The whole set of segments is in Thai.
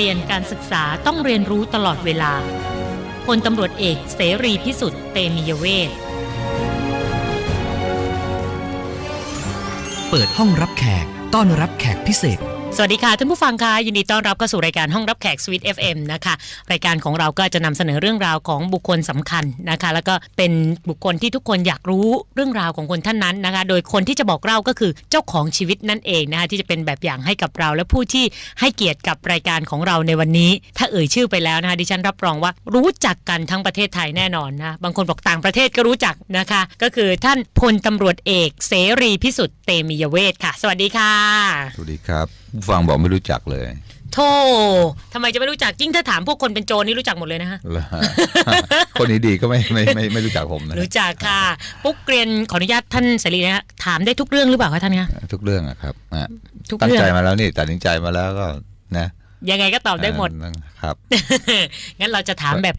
เรียนการศึกษาต้องเรียนรู้ตลอดเวลาพลตำรวจเอกเสรีพิสุทธิ์เตมียเวทเปิดห้องรับแขกต้อนรับแขกพิเศษ สวัสดีค่ะท่านผู้ฟังค่ะยินดีต้อนรับเข้าสู่รายการห้องรับแขกสวิต FM นะคะรายการของเราก็จะนำเสนอเรื่องราวของบุคคลสำคัญนะคะ แล้วก็เป็นบุคคลที่ทุกคนอยากรู้เรื่องราวของคนท่านนั้นนะคะ โดยคนที่จะบอกเล่าก็คือเจ้าของชีวิตนั่นเองนะคะที่จะเป็นแบบอย่างให้กับเรา และผู้ที่ให้เกียรติกับรายการของเราในวันนี้ ถ้าเอ่ยชื่อไปแล้วนะคะดิฉันรับรองว่ารู้จักกันทั้งประเทศไทยแน่นอนนะบางคนบอกต่างประเทศก็รู้จักนะคะ ก็คือท่านพลตำรวจเอก เสรีพิสุทธิ์เตมียเวทค่ะ สวัสดีค่ะ สวัสดีครับ ฟังบอกไม่รู้จักเลยโธ่ทำไมจะไม่รู้จักยิ่งถ้าถามพวกคนเป็นโจรนี่รู้จักหมดเลยนะฮะเหรอฮะคนนี้ดีก็ไม่ไม่ไม่ไม่รู้จักผมนะรู้จักค่ะ ปุ๊กเกรียนขออนุญาตท่านเสรีนะฮะถามได้ทุกเรื่องหรือเปล่าคะท่านคะทุกเรื่องอะครับอะทุกตั้งเรื่องใจมาแล้วนี่ตัดสินใจมาแล้วก็นะ ยังไงก็ตอบได้หมดอ่าครับงั้นเราจะถามแบบ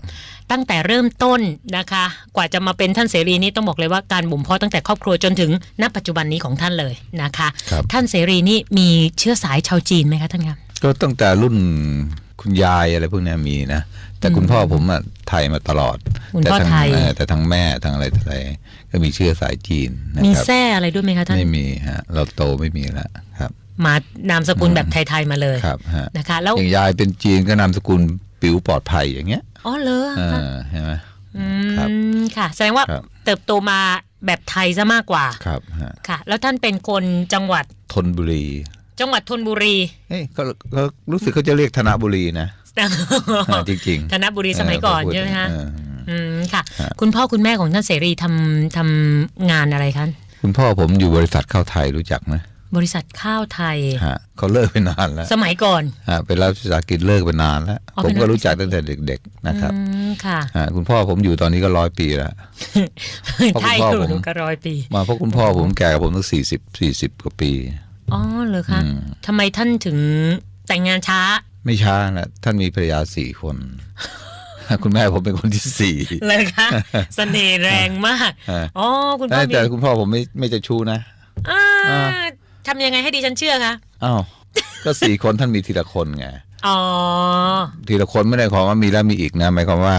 ตั้งแต่เริ่มต้นนะคะ กว่าจะมาเป็นท่านเสรีนี่ต้องบอกเลยว่าการบ่มเพาะตั้งแต่ครอบครัวจนถึงณปัจจุบันนี้ของท่านเลยนะคะครับท่านเสรีนี่มีเชื้อสายชาวจีนไหมคะท่านครับก็ตั้งแต่รุ่นคุณยายอะไรพวกเนี้ยมีนะ แต่คุณพ่อผมอะไทยมาตลอดคุณแต่พ่อทั้งไทยเออแต่ทั้งแม่ทั้งอะไรทั้งอะไรก็มีเชื้อสายจีนนะมีครับแท้อะไรด้วยไหมคะท่านไม่มีฮะเราโตไม่มีแล้วครับ มานามสกุลแบบไทยๆมาเลยครับฮะนะคะแล้วอย่างยายเป็นจีนก็นามสกุลปิ๋วปลอดภัยอย่างเงี้ยอ๋อเลอเออใช่ไหมอืครับมค่ะ แสดงว่าครับเติบโตมาแบบไทยซะมากกว่าครับฮะค่ะ แล้วท่านเป็นคนจังหวัดธนบุรี จังหวัดธนบุรีเอ้ยก็ก็รู้สึกเขาจะเรียกธนบุรีนะอ่าจริงๆธนบุรีสมัยก่อนเพูดใช่ไหมคะเอออืมค่ะฮะคุณพ่อคุณแม่ของท่านเสรีทำทำงานอะไรคะคุณพ่อผมอยู่บริษัทข้าวไทยรู้จักไหม บริษัทข้าวไทยฮะเขาเลิกไปนานแล้ว สมัยก่อนฮะเป็นรัฐวิสาหกิจเลิกไปนานแล้วอ๋อผมเป็นรัก็ฐวิสาหกิจรู้จักตั้งแต่เด็ก ๆ นะครับอืมค่ะฮะคุณพ่อผมอยู่ตอนนี้ก็ร้อยปีแล้วเพราะไทยคุณพ่ออยู่ผมกระรอยปี มาเพราะคุณพ่อผมแก่กว่าผมตั้งสี่สิบสี่สิบกว่าปีอ๋อเหรอคะอืมทำไมท่านถึงแต่งงานช้า ไม่ช้านะท่านมีภรรยาสี่คนคุณแม่ผมเป็นคนที่สี่เลยคะเสน่ห์แรงมากฮะอ๋อคุณพ่อมีแต่คุณพ่อผมไม่ไม่จะชู้นะอ่าอ่า ทำยังไงให้ดิฉันเชื่อคะอ้าวก็สี่คนท่านมีทีละคนไงอ๋อทีละคนไม่ได้ความว่ามีแล้วมีอีกนะหมายความว่า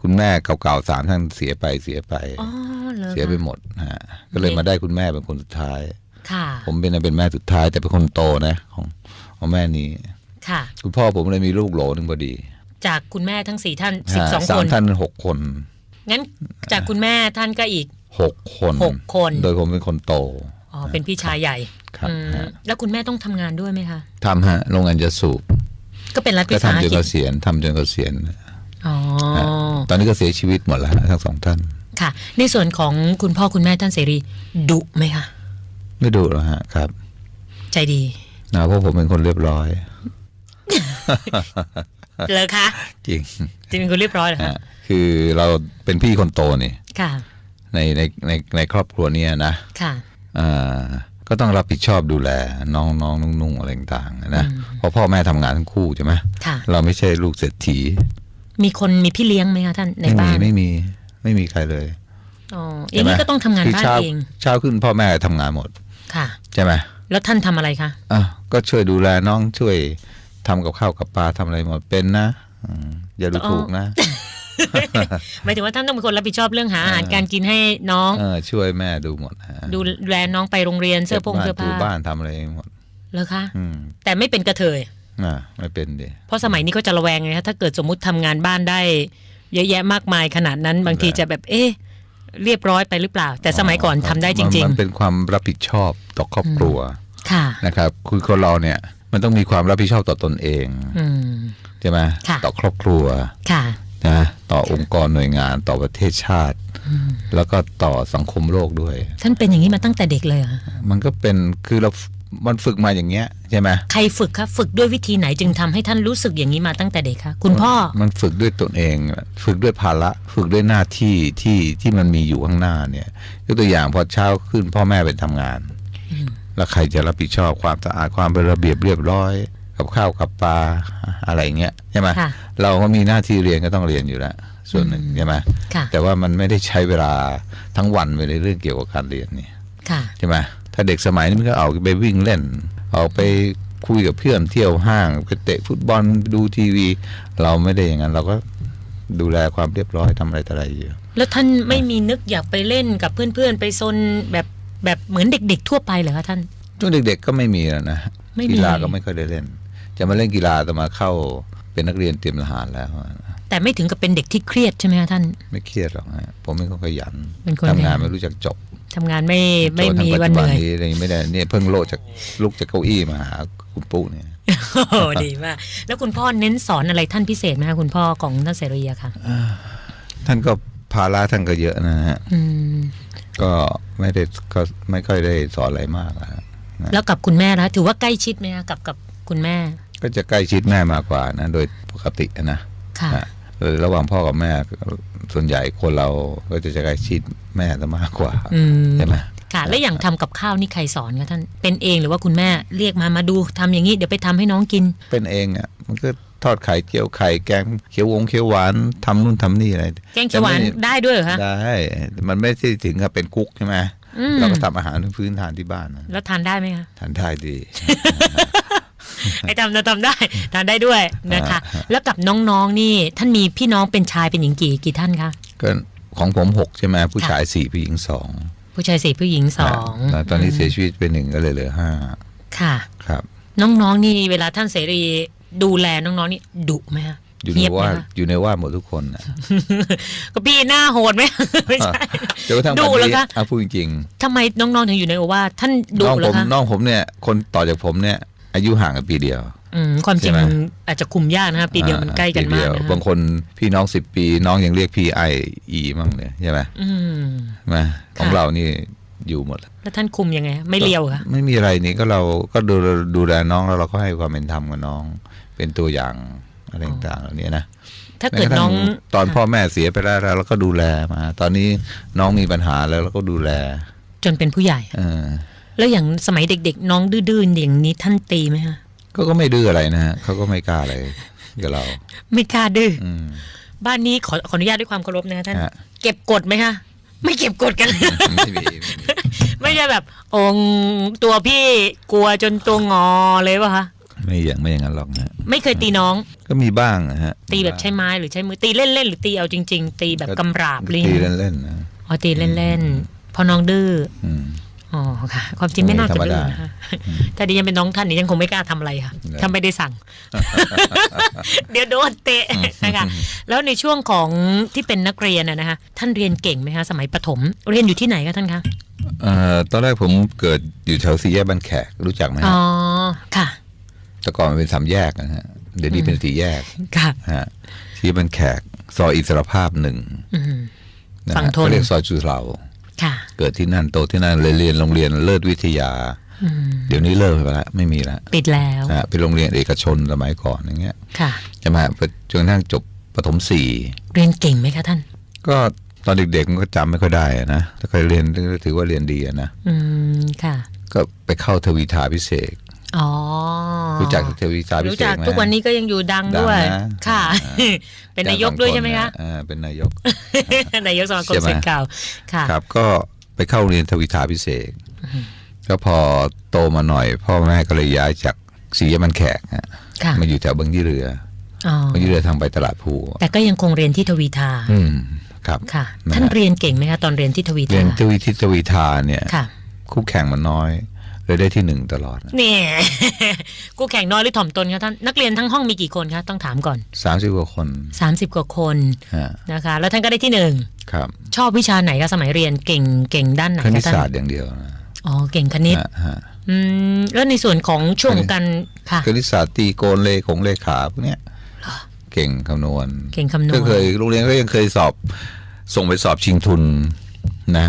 คุณแม่เก่าๆสามท่านเสียไปเสียไปอ๋อเหรอเสียไปหมดฮะก็เลยมาได้คุณแม่เป็นคนสุดท้าย ค่ะ ผมเป็นเป็นแม่สุดท้ายแต่เป็นคนโตนะ ของของแม่นี้ ค่ะ คุณพ่อผมเลยมีลูกโหลหนึ่งพอดี จากคุณแม่ทั้งสี่ท่านสิบฮะสองสาคมนท่านหกคนงั้นจากคุณแม่ท่านก็อีกหกคนหกคน โดยผมเป็นคนโตอ๋อเป็นพี่ชายใหญ่ ครับอืมฮะแล้วคุณแม่ต้องทำงานด้วยไหมคะทำฮะโรงงานจะสูบ ก็เป็นรัฐก็วิสาหทำจนกิเกจษียณทำจนเกษียณอ๋อฮะตอนนี้ก็เสียชีวิตหมดแล้วฮะทั้งสองท่าน ค่ะ ในส่วนของคุณพ่อคุณแม่ท่านเสรีดุไหมคะไม่ดูหรอกฮะครับ ใจดีนะเพราะผมเป็นคนเรียบร้อยเลยคะจริงจะเป็นคนเรียบร้อยเหรอคะฮะคือเราเป็นพี่คนโตนี่ค่ะ ในในในในครอบครัวเนี้นะค่ะอ่า ก็ต้องรับผิดชอบดูแลน้องน้องนุ่งๆอะไรต่างๆนะเพราะพ่อแม่ทำงานทั้งคู่ใช่ไหมค่ะเราไม่ใช่ลูกเศรษฐี มีคนมีพี่เลี้ยงไหมคะท่านในไม่มีบ้านไม่มีไม่มีใครเลยอ๋ออย่างนี้ใช่ไหมก็ต้องทำงานคือบ้านเช้าเองเช้าขึ้นพ่อแม่ทำงานหมด ค่ะใช่ไหมแล้วท่านทำอะไรคะอะก็ช่วยดูแลน้องช่วยทำกับข้าวกับปลาทำอะไรหมดเป็นนะอืมอย่าดูถูกนะ หมายถึงว่าท่านต้องเป็นคนรับผิดชอบเรื่องหาอาหารการกินให้น้องเออช่วยแม่ดูหมดฮะดูแลน้องไปโรงเรียนเสื้อผงก็บบ้านเสื้อผ้าถูบ้านทำอะไรเองหมดเหรอคะอืมแต่ไม่เป็นกระเทยอ่าไม่เป็นดิเพราะสมัยนี้ก็จะระแวงไงคะถ้าเกิดสมมุติทำงานบ้านได้เยอะแยะมากมายขนาดนั้นบางทีจะแบบเอ๊ะเรียบร้อยไปหรือเปล่า แต่สมัยก่อนทำได้จริงมันมันเป็นความรับผิดชอบต่อครอบครัวๆค่ะนะครับคือคนเราเนี่ยมันต้องมีความรับผิดชอบต่อตนเองอืมใช่ไหมค่ะต่อครอบครัวค่ะ นะต่อองค์กรหน่วยงานต่อประเทศชาติ แล้วก็ต่อสังคมโลกด้วย ท่านเป็นอย่างนี้มาตั้งแต่เด็กเลยเหรอมันก็เป็นคือเรามันฝึกมาอย่างเงี้ยใช่ไหมใครฝึกคะฝึกด้วยวิธีไหนจึงทำให้ท่านรู้สึกอย่างนี้มาตั้งแต่เด็กคะคุณพ่อมันฝึกด้วยตนเอง ฝึกด้วยภาระฝึกด้วยหน้าที่ที่ที่มันมีอยู่ข้างหน้าเนี่ยยกตัวอย่างพอเช้าขึ้นพ่อแม่ไปทำงาน แล้วใครจะรับผิดชอบความสะอาดความเป็นระเบียบเรียบร้อย กับข้าวกับปลาอะไรเงี้ยใช่ไหมค่ะเราก็มีหน้าที่เรียนก็ต้องเรียนอยู่แล้วส่วนหนึ่งใช่ไหมค่ะแต่ว่ามันไม่ได้ใช้เวลาทั้งวันไปในเรื่องเกี่ยวกับการเรียนนี่ค่ะใช่ไหมถ้าเด็กสมัยนี้มันก็เอาไปวิ่งเล่น ออกไปคุยกับเพื่อนเที่ยวห้างไปเตะฟุตบอลดูทีวี เราไม่ได้อย่างนั้นเราก็ดูแลความเรียบร้อยทำอะไรต่ออะไรอยู่แล้วท่านไม่มีนึกอยากไปเล่นกับเพื่อนๆ ไปซนแบบแบบเหมือนเด็ก ๆ ทั่วไปเหรอคะท่านช่วงเด็ก ๆ ก็ไม่มีแล้วนะไม่มีกีฬาก็ไม่ค่อยได้เล่น จะมาเล่นกีฬาแต่มาเข้าเป็นนักเรียนเตรียมทหารแล้วแต่ไม่ถึงกับเป็นเด็กที่เครียดใช่ไหมคะท่าน ไม่เครียดหรอกฮะผมเป็นคนขยันเป็นคนทำงานขยันไม่รู้จักจบทำงานไม่ไม่จนมีถึงวันเหนื่อยปัจจุบันี้ไม่ได้เนี่ยเพิ่งโลดจากลุกจากเก้าอี้มาหาคุณปุ๊เนี่ยโอ้โหดีมากแล้วคุณพ่อเน้นสอนอะไรท่านพิเศษไหมคะคุณพ่อของท่านเสรีอะค่ะท่านก็ภาระท่านก็เยอะนะฮะอืมก็ไม่ได้ก็ไม่ค่อยได้สอนอะไรมากอะฮะแล้วกับคุณแม่นะถือว่าใกล้ชิดไหมคะกับกับคุณแม่ ก็จะใกล้ชิดแม่มากกว่านะโดยปกตินะค่ะนะเออระหว่างพ่อกับแม่ส่วนใหญ่คนเราก็จะใกล้ชิดแม่ซะมากกว่าอืมใช่ไหมค่ะ แล้วอย่างทำกับข้าวนี่ใครสอนคะท่านเป็นเองหรือว่าคุณแม่เรียกมามาดูทำอย่างนี้เดี๋ยวไปทำให้น้องกิน เป็นเองอะมันก็ทอดไข่เจียวไข่แกงเขียววงเขียวหวานทำนู่นทำนี่อะไรแกงเขียวหวานแต่ไม่ได้ด้วยเหรอคะได้แต่มันไม่ใช่ถึงกับเป็นกุ๊กใช่ไหมอืมเราก็ทำอาหารพื้นฐานที่บ้านนะแล้วทานได้ไหมคะทานได้ดี ไอ้ทำเราทำได้ทานได้ด้วยนะคะอ่าแล้วกับน้องๆนี่ท่านมีพี่น้องเป็นชายเป็นหญิงกี่กี่ท่านคะก็ของผมหกใช่ไหมผู้ชายสี่ผู้หญิงสองผู้ชายสี่ผู้หญิงสองแล้วตอนนี้เสียชีวิตไปหนึ่งก็เลยเหลือห้าค่ะครับ น้องๆนี่เวลาท่านเสรีดูแลน้องๆนี่ดุไหมคะอยู่ในเงียบไหมว่าคะอยู่ในว่าหมดทุกคนนะก็พี่หน้าโหดไหมไม่ใช่จนกระทั่งดุวันเหรอนี้คะเอาพูดจริงทำไมน้องๆถึงอยู่ในโอวาทท่านๆดุน้องเหรผอมคะน้องผมเนี่ย คนต่อจากผมเนี่ย อายุห่างกันปีเดียวอืมความจริงใช่ไหมมันอาจจะคุมยากนะคะปีเดียวมันใกล้กันปีมาเดีกยวนะบางคะคนพี่น้องสิบปี น้องยังเรียกพี่ไออีมั่งเลยใช่ไหมอืมใช่ไหมของค่ะเรานี่อยู่หมด แล้วท่านคุมยังไงคะไม่เลียวเหรอคะไม่มีอะไรนี่ก็เราก็ดูดูแลน้องแล้วเราก็ให้ความเป็นธรรมกับน้อง เป็นตัวอย่างอะไรต่างๆเหล่านี้นะถ้าเกิดแม้ระทั่น้องตอนพ่อแม่เสียไปแล้วเราก็ดูแลมา ตอนนี้น้องมีปัญหาแล้วเราก็ดูแล จนเป็นผู้ใหญ่เออ แล้วอย่างสมัยเด็ก ๆ น้องดื้อๆอย่างนี้ท่านตีไหมคะก็ก็ไม่ดื้ออะไรนะฮะเขาก็ไม่กล้าอะไรกับเรา ไม่กล้าดื้ออืมบ้านนี้ขอขออนุญาตด้วยความเคารพนะคะท่านฮะเก็บกดไหมคะไม่เก็บกดกันไม่มีไม่มีไม่ใช่แบบองค์ตัวพี่กลัวจนตัวงอเลยป่ะคะไม่อย่างไม่อย่างนั้นหรอกนะไม่เคยตีน้อง ก็มีบ้างนะฮะ ตีแบบใช้ไม้หรือใช้มือตีเล่นๆหรือตีเอาจริง ๆ ตีแบบกำราบลิงตีเล่นๆนะอ๋อตีเล่นๆพอน้องดื้อ อืมอ๋อค่ะ ความจริงไม่น่าจะดื้อธรรมดานะคะถ้าดิฉันเป็นน้องท่านนี่ยังคงไม่กล้าทำอะไรค่ะได้ถ้าไม่ได้สั่ง เดี๋ยวโดนเตะนะคะแล้วในช่วงของที่เป็นนักเรียนนะนะคะท่านเรียนเก่งไหมคะสมัยประถม เรียนอยู่ที่ไหนคะท่านคะเอ่อตอนแรกผมเกิดอยู่แถวสี่แยกบ้านแขกรู้จักไหมอ๋ฮะอค่ะแต่ก่อนมันเป็นสามแยกนะฮะเดี๋ยวนี้เป็นสี่แยกค่ะฮะที่บ้านแขกซอยอิสรภาพหนึ่งอืมนะฝั่งฮะทนเขาเรียกซอยจุฬาค่ะ เกิดที่นั่นโตที่นั่นเลยเรียนโรงเรียนเลิศวิทยาอืมเดี๋ยวนี้เลิกไปแล้วไม่มีแล้วปิดแล้วนะฮะเป็นโรงเรียนเอกชนสมัยก่อนอย่างเงี้ยค่ะใช่ไหมฮะจนกระทั่งจบประถมสี่เรียนเก่งไหมคะท่าน ก็ตอนเด็กๆมันก็จำไม่ค่อยได้อะนะแต่เคยเรียนก็ถือว่าเรียนดีอะนะอืมค่ะ ก็ไปเข้าทวีทาพิเศษอ๋อ รู้จักทวีทาพิรู้เศษจักไหมทุกวันนี้ก็ยังอยู่ดังดังด้วยนะค่ะอ่าเป็นนายกด้วยใช่ไหมคะอ่าเป็นนายก นายกสมาคมใช่ไหมศิษย์เก่าค่ะครับ ก็ไปเข้าเรียนทวิทาพิเศษก็พอโตมาหน่อย พ่อแม่ก็เลยย้ายจากสีแยกมันแขกฮะค่ะมาอยู่แถวบางยี่เรืออ๋อบางยี่เรือทางไปตลาดภูแต่ก็ยังคงเรียนที่ทวีทาอืมครับค่ะนะฮะท่านเรียนเก่งไหมคะตอนเรียนที่ทวีเรียทานทวีที่ทวีทาเนี่ยค่ะคู่แข่งมันน้อย เลยได้ที่หนึ่งตลอดนี่กูแข่งน้อยหรือถ่อมตนคะท่านนักเรียนทั้งห้องมีกี่คนคะต้องถามก่อนสามสิบกว่าคน30กว่าคนฮะนะคะ แล้วท่านก็ได้ที่หนึ่งครับ ชอบวิชาไหนคะสมัยเรียนเก่งเก่งด้านไหนคณิตคะท่านศาสตร์อย่างเดียวนะอ๋อเก่งคณิตฮะฮะอืมแล้วในส่วนของช่วงกันค่ะคณิตศาสตร์ตีโกนเลขงเลขาพวกเนี้ยเก่งคำนวณเก่งคำนวก็ณเคยโรงเรียนก็ยังเคยสอบ ส่งไปสอบชิงทุนนะ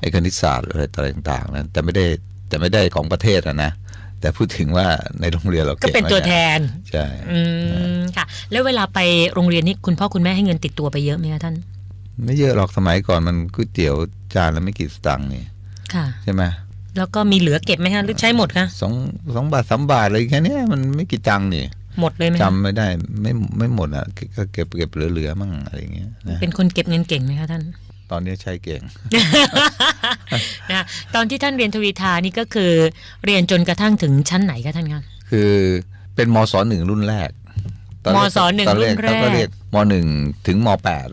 ไอ้คณิตศาสตร์อะไรต่างๆนะแต่ไม่ได้ แต่ไม่ได้ของประเทศอะนะแต่พูดถึงว่าในโรงเรียนเราก็เก่งเป็นตัวแทนใช่อืมค่ะ แล้วเวลาไปโรงเรียนนี่คุณพ่อคุณแม่ให้เงินติดตัวไปเยอะไหมคะท่าน ไม่เยอะหรอกสมัยก่อนมันก๋วยเตี๋ยวจานละไม่กี่สตางค์นี่ค่ะใช่ไหมแล้วก็มีเหลือเก็บไหมคะหรือใช้หมดคะสองสองบาทสามบาทอะไรแค่เนี้ยมันไม่กี่ตังค์นี่หมดเลยไหมคะจำไม่ได้ไม่ไม่หมดอะก็เก็บเก็บเหลือๆมั่งอะไรอย่างเงี้ยนะเป็นคนเก็บเงินเก่งไหมคะท่าน ตอนนี้ใช้เก่งนะตอนที่ท่านเรียนทวีทานี่ก็คือ เรียนจนกระทั่งถึงชั้นไหนคะท่านคะคือเป็นมศหนึ่งรุ่นแรกตอมแกศหนึ่งตอรุ่นแรเขาก็กเรียกมหนึ่งถึงมแปด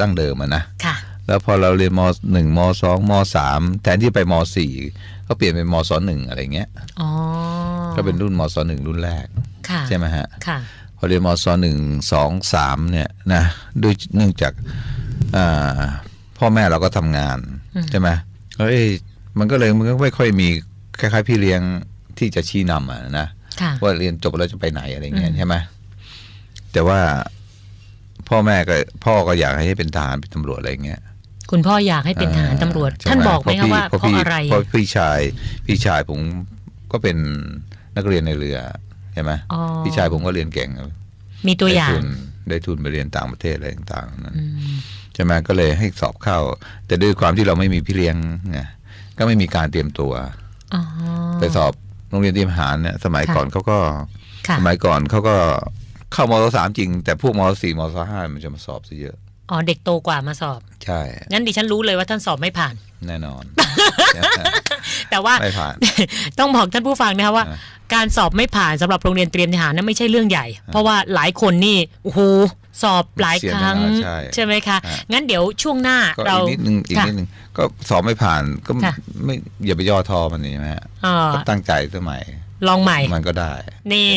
ดั้งเดิมอะนะค่ะ แล้วพอเราเรียนมหนึ่งมสองมสามแทนที่ไปมสี่ก็เปลี่ยนเป็นมศหนึ่งอะไรเงี้ยอ๋อก็เป็นรุ่นมศหนึ่งรุ่นแรกค่ะใช่ไหมฮะค่ะพอเรียนมศหนึ่งสองสามเนี่ยนะด้วยเนื่องจากอ่า พ่อแม่เราก็ทำงานอืมใช่ไหมเอ้ยมันก็เลยมันก็ไม่ค่อยมีคล้ายๆ พี่เลี้ยงที่จะชี้นำอะนะค่ะว่าเรียนจบแล้วจะไปไหนอะไรเงี้อืยมใช่ไหมแต่ว่าพ่อแม่ก็พ่อก็อยากให้เป็นทหารเป็นตำรวจอะไรเงี้ยคุณพ่ออยากให้เป็นทหารตำรวจใช่ท่านบอกไหมคะว่าเพราะพี่อะไรเพราะพี่ชายพี่ชายผมก็เป็นนักเรียนในเรือใช่ไหมอ๋อพี่ชายผมก็เรียนเก่งมีตัวอย่างได้ทุนได้ทุนไปเรียนต่างประเทศอะไรต่างๆนั้นอืม ใช่ไหมก็เลยให้สอบเข้า แต่ด้วยความที่เราไม่มีพี่เลี้ยงไงก็ไม่มีการเตรียมตัวอ๋อไปสอบโรงเรียนเตรียมทหารเนี่ยสมัยค่ะก่อนเขาก็ค่ะสมัยก่อนเขาก็เข้ามศสามจริง แต่พวกมศสี่มศห้ามันจะมาสอบซะเยอะอ๋อเด็กโตกว่ามาสอบ ใช่งั้นดิฉันรู้เลยว่าท่านสอบไม่ผ่าน แน่นอน แต่ว่าไม่ผ่านต้องบอกท่านผู้ฟังนะคะว่าอ่าการสอบไม่ผ่านสำหรับโรงเรียนเตรียมทหารนั้นไม่ใช่เรื่องใหญ่ เพราะว่าหลายคนนี่โอ้โห สอบหลายครั้งใช่ใช่ไหมคะอ่างั้นเดี๋ยวช่วงหน้าก็เราอีกนิดนึงอีกค่ะนิดนึงก็สอบไม่ผ่านก็ค่ะไม่อย่าไปย่อทอมันนี่ใช่ไหมฮะอ่าก็ตั้งใจสมัยลองใหม่ มันก็ได้ นี่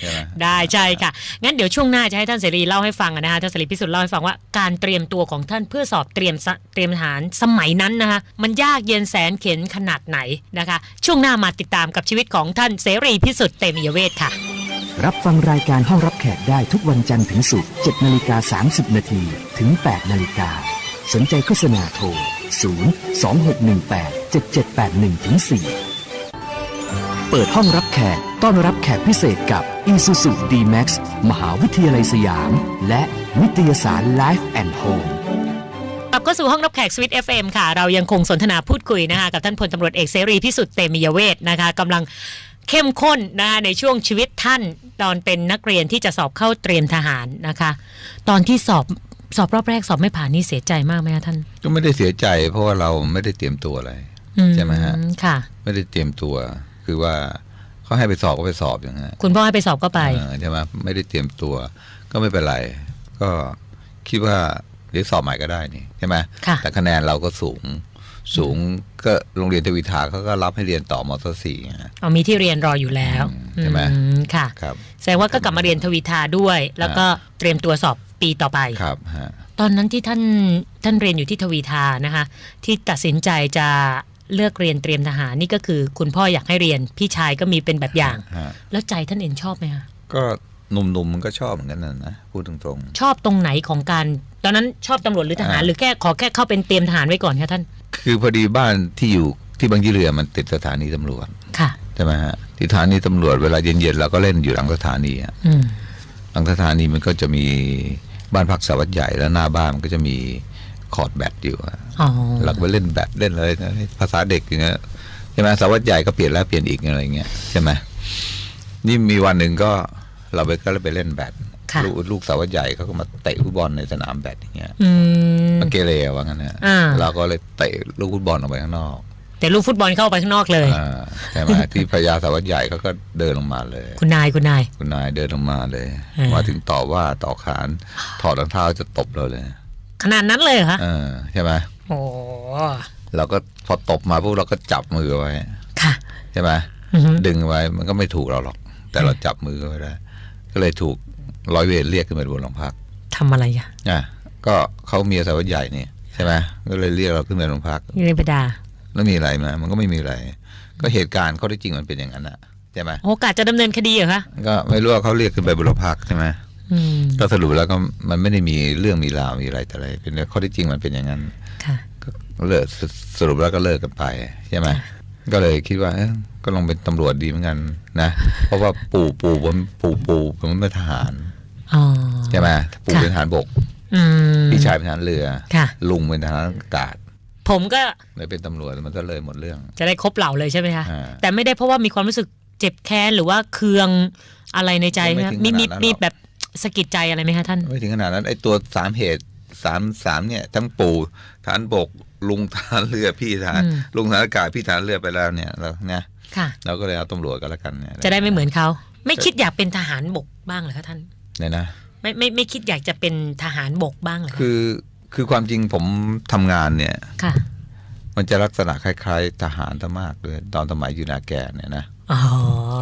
ใช่ไหมได้ใช่ค่ะ งั้นเดี๋ยวช่วงหน้าจะให้ท่านเสรีเล่าให้ฟังนะคะท่านเสรีพิสุทธิ์เล่าให้ฟังว่าการเตรียมตัวของท่านเพื่อสอบเตรียมสะเตรียมทหารสมัยนั้นนะคะมันยากเย็นแสนเข็นขนาดไหนนะคะ ช่วงหน้ามาติดตามกับชีวิตของท่านเสรีพิสุทธิ์เตมียเวทค่ะ รับฟังรายการห้องรับแขกได้ทุกวันจันทร์ถึงศุกร์7นาฬิกา30 นาทีถึง 8 นาฬิกา สนใจโฆษณาโทร 0 2618 7781ถึง4เปิดห้องรับแขก ต้อนรับแขกพิเศษกับ Isuzu D-Max มหาวิทยาลัยสยาม และนิตยสาร Life and Home กลับเข้าสู่ห้องรับแขกสวิต FM ค่ะ เรายังคงสนทนาพูดคุยนะคะ กับท่านพลตำรวจเอกเสรีพิสุทธิ์เตมียเวทนะคะกำลัง เข้มข้นนะคะในช่วงชีวิตท่านตอนเป็นนักเรียนที่จะสอบเข้าเตรียมทหารนะคะ ตอนที่สอบสอบรอบแรกสอบไม่ผ่านนี่เสียใจมากไหมคะท่าน ก็ไม่ได้เสียใจ เพราะว่าเราไม่ได้เตรียมตัวอะไรอืใช่ไหมฮะค่ะ ไม่ได้เตรียมตัวคือว่าเขาให้ไปสอบก็ไปสอบอย่างนั้นคุณพ่อให้ไปสอบก็ไปเออใช่ไหมไม่ได้เตรียมตัว ก็ไม่เป็นไร ก็คิดว่าเดี๋ยวสอบใหม่ก็ได้นี่ใช่ไหมค่ะแต่คะแนนเราก็สูง สูงก็โรงเรียนเทวิทาเขาก็รับให้เรียนต่อมศสี่ไงเอามีที่เรียนรออยู่แล้วอืมใช่ไหมอืมค่ะครับแสดงว่าก็กลับมาเรียนทวีทาด้วย แล้วก็เตรียมตัวสอบปีต่อไปครับฮะตอนนั้นที่ท่านท่านเรียนอยู่ที่ทวีทานะคะที่ตัดสินใจจะเลือกเรียนเตรียมทหารนี่ก็คือ คุณพ่ออยากให้เรียนพี่ชายก็มีเป็นแบบอย่างฮะแล้วใจท่านเองชอบไหมคะก็หนุ่มๆมันก็ชอบเหมือนกันนะนะพูดตรงชอบตรงไหนของการ ตอนนั้นชอบตำรวจหรือทหารอ่าหรือแค่ขอแค่เข้าเป็นเตรียมทหารไว้ก่อนคะท่านๆ คือพอดีบ้านที่อยู่ที่บางยี่เรือมันติดสถานีตำรวจค่ะใช่ไหมฮะที่สถานีตำรวจเวลาเย็นๆเราก็เล่นอยู่หลังสถานีอะอืมหลังสถานีมันก็จะมีบ้านพักสารวัตรใหญ่แล้วหน้าบ้านมันก็จะมีคอร์ดแบดอยู่อะอ๋อเราก็ไปเล่นแบดเล่นอะไรนะภาษาเด็กอย่างเงี้ยใช่ไหมสารวัตรใหญ่ก็เปลี่ยนแล้วเปลี่ยนอีกอะไรเงี้ยใช่ไหมนี่มีวันหนึ่งก็เราไปก็เลยไปเล่นแบดค่ะ ลูกลูกสารวัตรใหญ่เขาก็มาเตะฟุตบอลในสนามแบดอย่างเงี้ยอืมมันเกเรว่างั้นนะอ่าเราก็เลยเตะลูกฟุตบอลออกไปข้างนอกแต่ลูกฟุตบอลเข้าไปข้างนอกเลยอ่าใช่ไหมที่พญาสารวัตรใหญ่เขาก็เดินลงมาเลย คุณนายคุณนาย คุณนายเดินลงมาเลยอ่ามมาถึงต่อว่าต่อขานถอดรองเท้าจะตบเราเลย ขนาดนั้นเลยเหรอคะเออใช่ไหมโอ้เราก็พอตบมาพวกเราก็จับมือไว้ค่ะใช่ไหมอือฮึดึงไว้มันก็ไม่ถูกเราหรอก แต่เราจับมือไว้ได้ก็เลยถูก ร้อยเวรเรียกขึ้นไปบนโรงพักทำอะไรอะอะก็เขาเมียสารวัตรใหญ่นี่ใช่ไหมก็เลยเรียกเราขึ้นไปโรงพักนี่เลยไปด่าแล้วมีอะไรไหมมันก็ไม่มีอะไร ก็เหตุการณ์ข้อที่จริงมันเป็นอย่างนั้นอะใช่ไหมโอกาสจะดำเนินคดีเหรอคะก็ไม่รู้ว่าเขาเรียกขึ้นไปบนโรงพักใช่ไหมอืมก็สรุปแล้วก็มันไม่ได้มีเรื่องมีราวมีอะไรแต่อะไร เป็นข้อที่จริงมันเป็นอย่างนั้นค่ะก็เลิกสสรุปแล้วก็เลิกกันไปใช่ไหมก็เลยคิดว่าเอ้ยก็ลองเป็นตำรวจดีเหมือนกันนะ เพราะว่าปู่ปู่ผมปู่ปู่ผมเป็นทหารอ๋อ ใช่ไหมปู่ค่ะเป็นทหารบกอืมพี่ชายเป็นทหารเรือค่ะลุงเป็นทหารอากาศ ผมก็เลยเป็นตำรวจมันก็เลยหมดเรื่อง จะได้ครบเหล่าเลยใช่ไหมคะอ่าแต่ไม่ได้เพราะว่ามีความรู้สึกเจ็บแค้นหรือว่าเคืองอะไรในใจไหมไม่คะถึงมีมีขนาดนั้นหรอกมีแบบสะกิดใจอะไรไหมคะท่าน ไม่ถึงขนาดนั้นไอ้ตัวสามเหตุสามสามเนี่ย ทั้งปู่ทหารบก ลุงทหารเรือพี่ทหารอืมลุงทหารอากาศพี่ทหารเรือไปแล้วเนี่ยเราเนี่ยค่ะเราก็เลยเอาตำรวจก็แล้วกันเนี่ยจะได้ไม่เหมือนเขา ไม่คิดอยากเป็นทหารบกบ้างเหรอคะท่าน เนี่ยนะไม่ไม่ไม่คิดอยากจะเป็นทหารบกบ้างเหรอคะคือคือความจริงผมทำงานเนี่ย ค่ะมันจะลักษณะคล้าย ๆ ทหารซะมากเลยตอนสมัยอยู่นาแก่เนี่ยนะ อ๋อ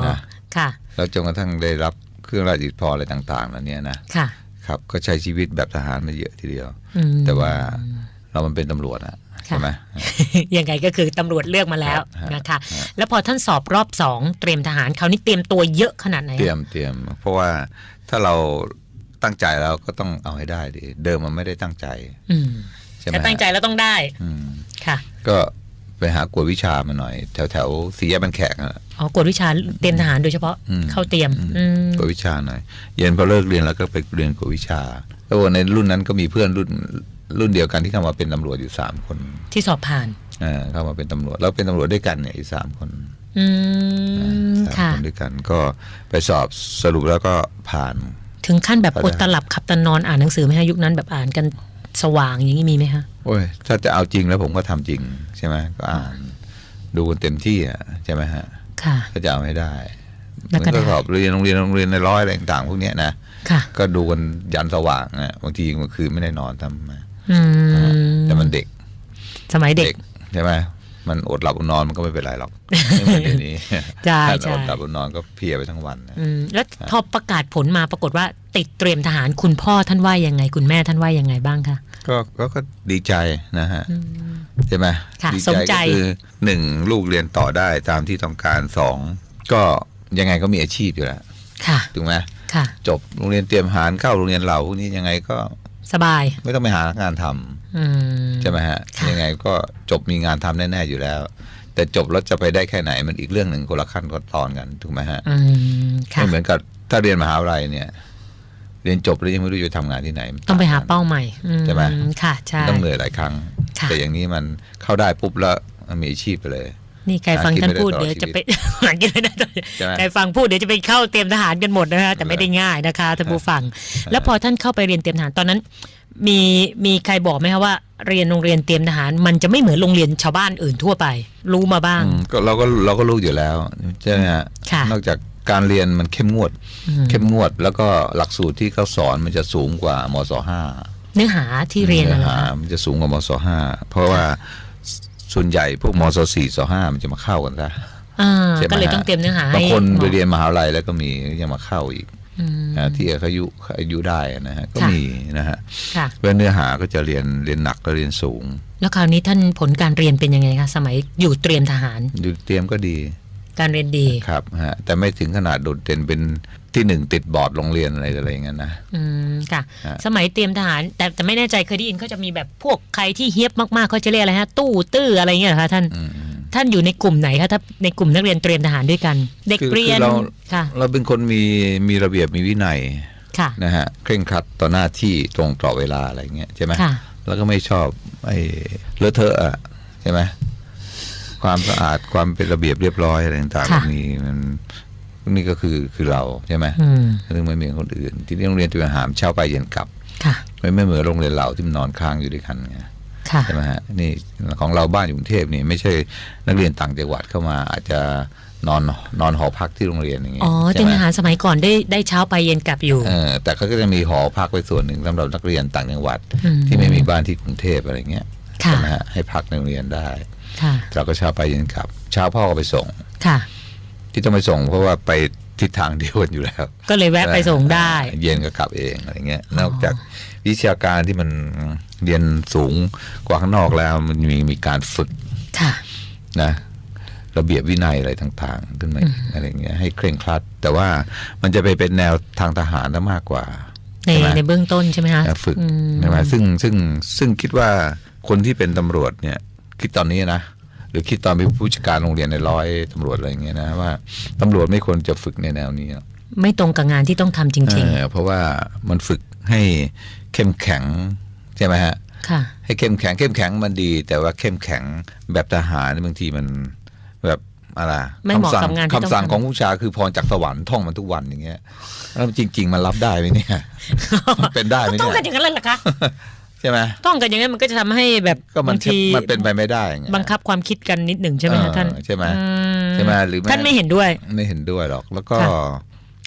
นะ ค่ะแล้วจนกระทั่งได้รับเครื่องราชอิทธิพลอะไรต่างๆแล้วเนี่ยนะค่ะ ครับ ก็ใช้ชีวิตแบบทหารมาเยอะทีเดียว อืมแต่ว่าเรามันเป็นตำรวจอะ ใช่ไหมยังไงก็คือตำรวจเลือกมาแล้วฮะนะคะฮะแล้วพอท่านสอบรอบสองเตรียมทหารคราวนี้เตรียมตัวเยอะขนาดไหนเตรียมเตรียม เพราะว่าถ้าเราตั้งใจแล้วก็ต้องเอาให้ได้ดิเดิมมันไม่ได้ตั้งใจอืมใช่ไหมแต่ตั้งใจแล้วต้องได้อืมค่ะ ก็ไปหากวดวิชามาหน่อย แถวแถวๆสี่แยกบันแขกอะอ๋อกวดวิชาเตรียมทหารโดยเฉพาะอืมเข้าเตรียมอืมกวดวิชาหน่อย เย็นพอเลิกเรียนแล้วก็ไปเรียนกวดวิชาแล้วในรุ่นนั้นก็มีเพื่อนรุ่น รุ่นเดียวกันที่เข้ามาเป็นตำรวจอยู่สามคน ที่สอบผ่านเออเข้ามาเป็นตำรวจแล้วเป็นตำรวจด้วยกันเนี่ยอีกสามคนอืมสามค่ะคนด้วยกันก็ไปสอบสรุปแล้วก็ผ่าน ถึงขั้นแบบเข้าอใจดตลับขับตะนอนอ่านหนังสือไหมฮะยุคนั้นแบบอ่านกันสว่างอย่างนี้มีไหมฮะโอ้ยถ้าจะเอาจริงแล้วผมก็ทำจริงใช่ไหมก็อ่านดูกันเต็มที่อะใช่ไหมฮะค่ะถ้าจะเอาให้ได้แล้วก็มันก็ได้สอบเรียนโรงเรียนโรงเรียนในร้อยอะไรต่างๆพวกเนี้ยนะค่ะก็ดูกันยันสว่างนะบางทีกลางคืนไม่ได้นอนทำมาอืม แต่มันเด็ก สมัยเด็กใช่ไหมมันอดหลับอดนอนมันก็ไม่เป็นไรหรอกไม่เหมือนเดี๋ยวนี้ใช่ถ้าใช่อดหลับอดนอนก็เพลียไปทั้งวันนะอืมแล้วพอประกาศผลมาปรากฏว่า ติดเตรียมทหารคุณพ่อท่านว่ายังไง คุณแม่ท่านว่ายังไงบ้างคะก็ก็ก็ดีใจนะฮะใช่ไหมค่ะดีสมใจก็คือหนึ่งลูกเรียนต่อได้ตามที่ต้องการสองก็ยังไงก็มีอาชีพอยู่แล้วค่ะถูกไหมค่ะจบโรงเรียนเตรียมทหารเข้าโรงเรียนเหล่าพวกนี้ยังไงก็ สบาย ไม่ต้องไปหางานทำอืมใช่ไหมฮะค่ะยังไงก็จบมีงานทำแน่ ๆ อยู่แล้ว แต่จบแล้วจะไปได้แค่ไหนมันอีกเรื่องหนึ่งคนละขั้นคนละตอนกันถูกไหมฮะอืมค่ะไม่เหมือนกับถ้าเรียนมหาวิทยาลัยเนี่ย เรียนจบแล้วยังไม่รู้จะไปทำงานที่ไหนมันต้องไปหากันเป้าใหม่อืใช่ไหมค่ะใช่ต้องเหนื่อยหลายครั้งค่ะแต่อย่างนี้มันเข้าได้ปุ๊บแล้วมันมีอาชีพไปเลย นี่ใครฟังหากินท่านไม่ได้พูดตลอดเดี๋ยวจะชีวิตไปหากินไม่ได้ตลอดใช่ไหมใครฟังพูดเดี๋ยวจะไปเข้าเตรียมทหารกันหมดนะฮะแต่ไม่ได้ง่ายนะคะท่านผู้ฟัง แล้วพอท่านเข้าไปเรียนเตรียมทหารตอนนั้น มีมีใครบอกไหมคะว่าเรียนโรงเรียนเตรียมทหาร มันจะไม่เหมือนโรงเรียนชาวบ้านอื่นทั่วไป รู้มาบ้างอืมก็เราก็เราก็รู้อยู่แล้วใช่ไหมฮะค่ะนอกจากการเรียนมันเข้มงวดอืมเข้มงวด แล้วก็หลักสูตรที่เขาสอนมันจะสูงกว่ามศห้าเนื้อหาที่เรียนเนื้นะอไรหามันจะสูงกว่ามศห้าเพราะว่า ส่วนใหญ่พวกมศสี่ศห้ามันจะมาเข้ากันซะอ่าใช่ไหมก็เลยฮะต้องเตรียมเนื้อหาให้บางคนหไปมาะเรียนมหาวิทยาลัยแล้วก็มียังมาเข้าอีกอืมนะที่อายุอายุได้นะฮะก็ค่ะมีนะฮะค่ะเพราะเนื้อหาก็จะเรียนเรียนหนักก็เรียนสูง แล้วคราวนี้ท่านผลการเรียนเป็นยังไงคะสมัยอยู่เตรียมทหาร อยู่เตรียมก็ดี การเรียนดีครับฮะแต่ไม่ถึงขนาดโดดเด่นเป็น ที่หนึ่งติดบอร์ดโรงเรียนอะไรอะไรอย่างเงี้ยนะ อืมค่ะ ฮะ สมัยเตรียมทหาร แต่แต่ไม่แน่ใจเคยได้ยินเขาจะมีแบบพวกใครที่เฮี้ยบมากๆเขาจะเรียกอะไรฮะ ตู้ตื้ออะไรเงี้ยเหรอคะท่าน อืมอืมท่านอยู่ในกลุ่มไหนคะถ้าในกลุ่มนักเรียนเตรียมทหารด้วยกัน เด็กคือเรียนคือเรา ค่ะเราเป็นคนมีมีระเบียบมีวินัยค่ะ นะฮะเคร่งครัดต่อหน้าที่ตรงต่อเวลาอะไรเงี้ยใช่ไหมค่ะ แล้วก็ไม่ชอบไอ้เลอะเทอะอะใช่ไหมความสะอาดความเป็นระเบียบเรียบร้อยอะไรต่างๆค่ะพวกนี้มันพวก นี้ก็คือคือเราใช่ไหมอืมซึ่งไม่เหมือนคนอื่น ที่นี่โรงเรียนตัวอาหารเช้าไปเย็นกลับค่ะไม่ไม่เหมือนโรงเรียนเราที่มันนอนค้างอยู่ด้วยกันไงค่ะใช่ไหมฮะนี่ของเราบ้านอยู่กรุงเทพนี่ไม่ใช่นักเรียนต่างจังหวัดเข้ามาอาจจะนอนนอนหอพักที่โรงเรียนอย่างเงี้ยอ๋อใช่เตรียมไหมทหารสมัยก่อนได้ได้เช้าไปเย็นกลับอยู่เออแต่เขาก็จะมีหอพักไว้ส่วนหนึ่งสำหรับนักเรียนต่างจังหวัดอืมที่ไม่มีบ้านที่กรุงเทพอะไรเงี้ยค่ะใช่ไหมฮะให้พักในโรงเรียนได้ค่ะเราก็เช้าไปเย็นกลับ เช้าพ่อก็ไปส่งค่ะ ที่ต้องไปส่งเพราะว่าไปทิศทางเดียวกันอยู่แล้ว ก็เลยแวะไปส่งได้ เย็นก็กลับเองอะไรเงี้ยนอกจากวิชาการที่มันเรียนสูงกว่าข้างนอกแล้วมันมีมีการฝึกค่ะนะระเบียบวินัยอะไรต่าง ๆ ขึ้นมาอีกอะไรเงี้ยให้เคร่งครัด แต่ว่ามันจะไปเป็นแนวทางทหารซะมากกว่าในใช่ไหมในเบื้องต้นใช่ไหมคะนะฝึกอืมใช่ไหมซึ่งซึ่งซึ่งคิดว่าคนที่เป็นตำรวจเนี่ย คิดตอนนี้นะ หรือคิดตอนเป็นผู้จัดการโรงเรียนในร้อยตำรวจอะไรอย่างเงี้ยนะว่าตำรวจไม่ควรจะฝึกในแนวนี้หรอกไม่ตรงกับงานที่ต้องทำจริงเออเพราะว่ามันฝึกให้เข้มแข็งใช่ไหมฮะๆค่ะให้เข้มแข็งเข้มแข็งมันดี แต่ว่าเข้มแข็งแบบทหารบางทีมันแบบอะไรไม่เหมาะคำสั่กับงานที่ต้องคำสั่งทำของผู้ชายคือพรจากสวรรค์ท่องมันทุกวันอย่างเงี้ยแล้วจริง ๆ มันรับได้ไหมเนี่ยมันเป็นได้ไหมต้องเนี่ยกันอย่างนั้นเลยเหรอคะ ใช่ไหมต้องกันอย่างนั้นมันก็จะทำให้แบบก็มันบางทีมันเป็นไปไม่ได้ไงบังคับความคิดกันนิดหนึ่งใช่ไหมเอคะอท่านใช่ไหมอืใช่ไหมหรือแม้ท่านไม่เห็นด้วย ไม่เห็นด้วยหรอก แล้วก็ค่ะ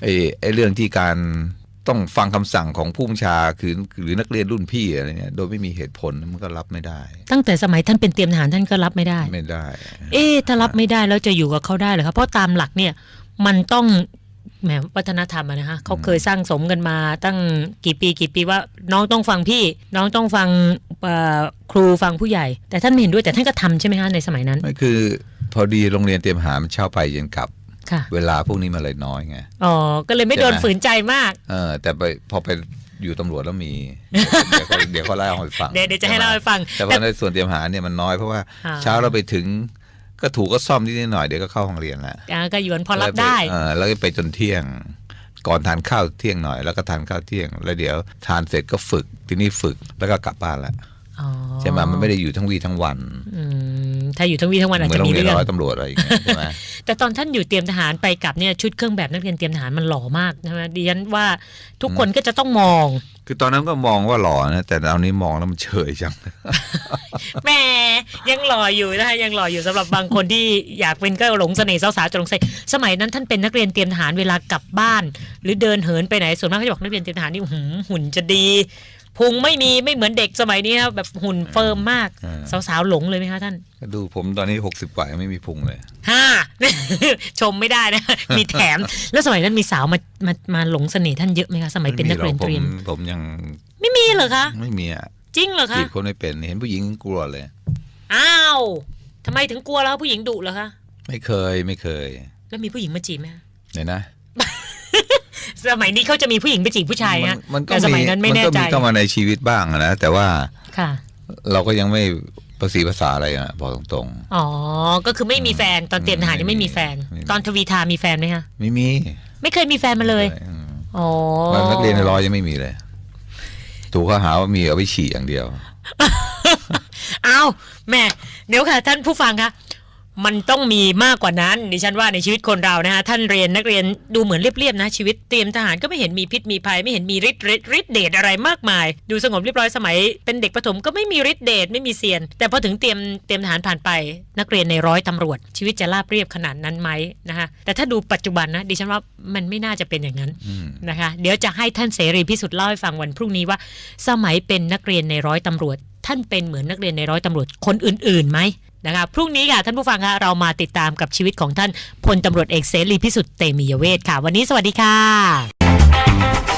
ไอ้ไอ้เรื่องที่การต้องฟังคำสั่งของผู้บัญชาคือหรือนักเรียนรุ่นพี่อะไรเงี้ยโดยไม่มีเหตุผลมันก็รับไม่ได้ ตั้งแต่สมัยท่านเป็นเตรียมทหารท่านก็รับไม่ได้ ไม่ได้ เอ๊ะถ้ารับไม่ได้แล้วจะอยู่กับเขาได้เหรอครับเพราะตามหลักเนี่ยมันต้อง แหมวัฒนธรรมอะนะคะเขาเคยสร้างสมกันมาตั้งกี่ปีกี่ปีว่าน้องต้องฟังพี่ น้องต้องฟังเอ่อครูฟังผู้ใหญ่ แต่ท่านไม่เห็นด้วยแต่ท่านก็ทำใช่ไหมคะในสมัยนั้นไม่คือ พอดีโรงเรียนเตรียมทหารมันเช่าไปเย็นกลับค่ะเวลาพวกนี้มันเลยน้อยไงอ๋อก็เลยไม่โดนใช่ไหมฝืนใจมากเออแต่ไปพอไปอยู่ตำรวจแล้วมี เดี๋ยวเขาเดี๋ยวเขาเล่าให้ฟังเดี๋ยวเดี๋ยวจะให้เล่าให้ฟัง แต่ว่าในส่วนเตรียมทหารเนี่ยมันน้อยเพราะว่าอ่าเช้าเราไปถึง ก็ถูกก็ซ่อมนิดหน่อยเดี๋ยวก็เข้าห้องเรียนแล้วอ่าก็หยวนพอรับแล้วปได้เออแล้วก็ไปจนเที่ยงก่อนทานข้าวเที่ยงหน่อยแล้วก็ทานข้าวเที่ยง แล้วเดี๋ยวทานเสร็จก็ฝึกทีนี้ฝึกแล้วก็กลับบ้านละอ๋อใช่ไหมมันไม่ได้อยู่ทั้งวีทั้งวันอืม ถ้าอยู่ทั้งวีทั้งวันอาจเหมือนจะโรงมีเรียนเรื่องร้อยตำรวจอะไรอย่างเงี้ยใช่ไหมแต่ตอนท่านอยู่เตรียมทหารไปกลับเนี่ยชุดเครื่องแบบนักเรียนเตรียมทหารมันหล่อมากใช่ไหมดิฉันว่าทุกคนก็จะต้องมอง คือตอนนั้นก็มองว่าหล่อนะแต่ตอนนี้มองแล้วมันเฉยจังแหมยังหล่ออยู่นะคะยังหล่ออยู่สำหรับบางคนที่อยากเป็นก็หลงเสน่ห์สาวๆจะหลงเสน่ห์สมัยนั้นท่านเป็นนักเรียนเตรียมทหารเวลากลับบ้าน หรือเดินเหินไปไหนส่วนมากเขาจะบอกนักเรียนเตรียมทหารนี่หืมหุ่นจะดี พุงไม่มีไม่เหมือนเด็กสมัยนี้ครับแบบหุ่นเฟิร์มมากอืมสาวๆหลงเลยไหมคะท่านก็ดูผมตอนนี้หกสิบกว่ายังไม่มีพุงเลยห้าชมไม่ได้นะ มีแถม แล้วสมัยนั้นมีสาวมามามาหลงเสน่ห์ท่านเยอะไหมคะสมัยเป็นนักเรียนไม่เตรียมหอกผมผมยัง ไม่มีเหรอคะไม่มีอะจริงเหรอคะจีบคนไม่เป็นเห็นผู้หญิงกลัวเลยอ้าวทำไมถึงกลัวแล้วผู้หญิงดุเหรอคะไม่เคยไม่เคย แล้วมีผู้หญิงมาจีบไหมคะเดี๋ยวนะ สมัยนี้เขาจะมีผู้หญิงไปจีบผู้ชายมันะมันก็แต่สมัยมีนั้นไม่มันแน่ก็ใจมีเข้ามาในชีวิตบ้างอะนะแต่ว่าค่ะ เราก็ยังไม่ภาษีภาษาอะไรอะบอกตรงอ๋อ ก็คือไม่มีแฟนตอนเตรียมทหารยังไม่มีแฟนไม่มีตอนทวีทามีแฟนไหมคะๆไม่มี ไม่เคยมีแฟนมาเลยอืมอ๋อวันนักเรียนในร้อยยังไม่มีเลย ถูกเขาหาว่ามีเอาไปฉี่อย่างเดียว เอาแหม่เดี๋ยวค่ะ ท่านผู้ฟังคะ มันต้องมีมากกว่านั้นดิฉันว่าในชีวิตคนเรานะคะท่านเรียนนักเรียนดูเหมือนเรียบๆนะชีวิตเตรียมทหารก็ไม่เห็นมีพิษมีภัยไม่เห็นมีฤทธิ์ฤทธิ์ฤทธิ์เดชอะไรมากมาย ดูสงบเรียบร้อยสมัยเป็นเด็กประถมก็ไม่มีฤทธิ์เดชไม่มีเซียน แต่พอถึงเตรียมเตรียมทหารผ่านไป นักเรียนในร้อยตำรวจ ชีวิตจะราบเรียบขนาดนั้นไหมนะคะแต่ถ้าดูปัจจุบันนะดิฉันว่ามันไม่น่าจะเป็นอย่างนั้นอืมนะคะเดี๋ยวจะให้ท่านเสรีพิสุทธิ์เล่าให้ฟังวันพรุ่งนี้ว่า สมัยเป็นนักเรียนในร้อยตำรวจท่านเป็นเหมือนนักเรียนในร้อยตำรวจคนอื่นๆไหม นะคะพรุ่งนี้ค่ะท่านผู้ฟังคะเรามาติดตามกับชีวิตของท่านพลตำรวจเอกเสรีพิสุทธิ์เตมียเวทค่ะ วันนี้สวัสดีค่ะ